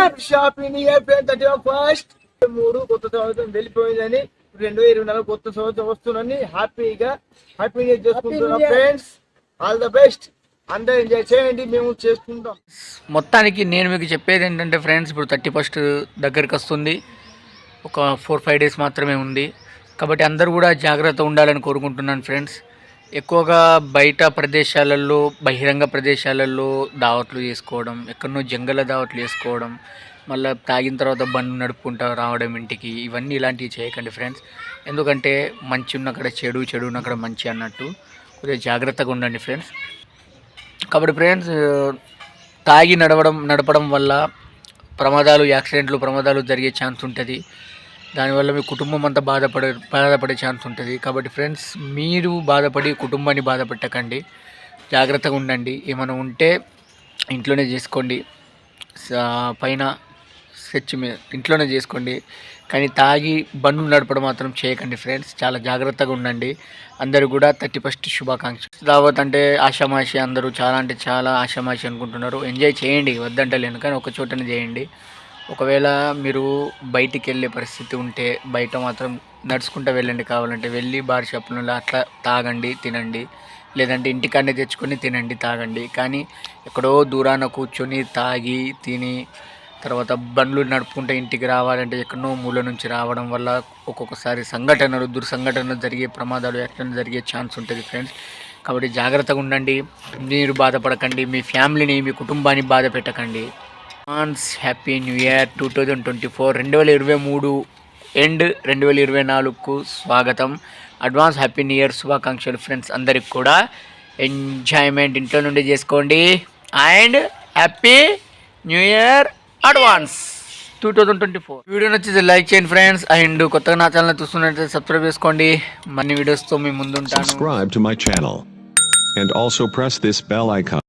Friend thirty first మూడు కొత్త సంవత్సరం వెళ్ళిపోయిందని రెండు వేల ఇరవై నాలుగు కొత్త సంవత్సరం వస్తుందని హ్యాపీగా హ్యాపీ న్యూ ఇయర్ చేసుకుంటున్నాం ఫ్రెండ్స్ ఆల్ ద బెస్ట్ అందరూ ఎంజాయ్ చేయండి మేము చేసుకుంటాం. మొత్తానికి నేను మీకు చెప్పేది ఏంటంటే ఫ్రెండ్స్ ఇప్పుడు థర్టీ ఫస్ట్ దగ్గరికి వస్తుంది. ఒక ఫోర్ ఫైవ్ డేస్ మాత్రమే ఉంది. కాబట్టి అందరూ కూడా జాగ్రత్త ఉండాలని కోరుకుంటున్నాను ఫ్రెండ్స్ ఎక్కువగా బయట ప్రదేశాలలో బహిరంగ ప్రదేశాలలో దావట్లు చేసుకోవడం ఎక్కడనో జంగల దావట్లు చేసుకోవడం మళ్ళీ తాగిన తర్వాత బండ్లు నడుపుకుంటా రావడం ఇంటికి ఇవన్నీ ఇలాంటివి చేయకండి ఫ్రెండ్స్. ఎందుకంటే మంచి ఉన్నక్కడ చెడు చెడు ఉన్నక్కడ మంచి అన్నట్టు కొద్దిగా జాగ్రత్తగా ఉండండి ఫ్రెండ్స్. కాబట్టి ఫ్రెండ్స్ తాగి నడవడం నడపడం వల్ల ప్రమాదాలు యాక్సిడెంట్లు ప్రమాదాలు జరిగే ఛాన్స్ ఉంటుంది. దానివల్ల మీ కుటుంబం అంతా బాధపడే బాధపడే ఛాన్స్ ఉంటుంది. కాబట్టి ఫ్రెండ్స్ మీరు బాధపడి కుటుంబాన్ని బాధపెట్టకండి. జాగ్రత్తగా ఉండండి. ఏమైనా ఉంటే ఇంట్లోనే చేసుకోండి. పైన స్కెచ్ మీద ఇంట్లోనే చేసుకోండి. కానీ తాగి బండ్లు నడపడం మాత్రం చేయకండి ఫ్రెండ్స్ చాలా జాగ్రత్తగా ఉండండి. అందరూ కూడా థర్టీ ఫస్ట్ శుభాకాంక్షలు. దావత్ అంటే ఆషామాషి అందరూ చాలా అంటే చాలా ఆషామాషి అనుకుంటున్నారు. ఎంజాయ్ చేయండి. వద్దంటలేను. కానీ ఒక చోటనే చేయండి. ఒకవేళ మీరు బయటికి వెళ్ళే పరిస్థితి ఉంటే బయట మాత్రం నడుచుకుంటూ వెళ్ళండి కావాలంటే. వెళ్ళి బార్ షాపులలో అట్లా తాగండి తినండి. లేదంటే ఇంటికాడనే తెచ్చుకొని తినండి తాగండి. కానీ ఎక్కడో దూరాన కూర్చొని తాగి తిని తర్వాత బండ్లు నడుపుకుంటే ఇంటికి రావాలంటే ఎక్కడో మూల నుంచి రావడం వల్ల ఒక్కొక్కసారి సంఘటనలు దుర్సంఘటనలు జరిగే ప్రమాదాలు యాక్సిడెంట్ జరిగే ఛాన్స్ ఉంటుంది ఫ్రెండ్స్. కాబట్టి జాగ్రత్తగా ఉండండి. మీరు బాధపడకండి. మీ ఫ్యామిలీని మీ కుటుంబాన్ని బాధ పెట్టకండి. Advance happy new year two thousand twenty four రెండు వేల ఇరవై మూడు ఎండ్ రెండు వేల ఇరవై నాలుగుకు స్వాగతం. అడ్వాన్స్ హ్యాపీ న్యూ ఇయర్ శుభాకాంక్షలు ఫ్రెండ్స్ అందరికి కూడా. ఎంజాయ్మెంట్ ఇంట్లో నుండి చేసుకోండి. And happy new year advance. Two thousand twenty four video నచ్చితే లైక్ చేయండి ఫ్రెండ్స్. అండ్ కొత్తగా నా ఛానల్ చూస్తున్నట్లయితే సబ్స్క్రైబ్ చేసుకోండి. మరిన్ని వీడియోస్తో మీ ముందుంటాను. Subscribe to my channel. And also press this bell icon.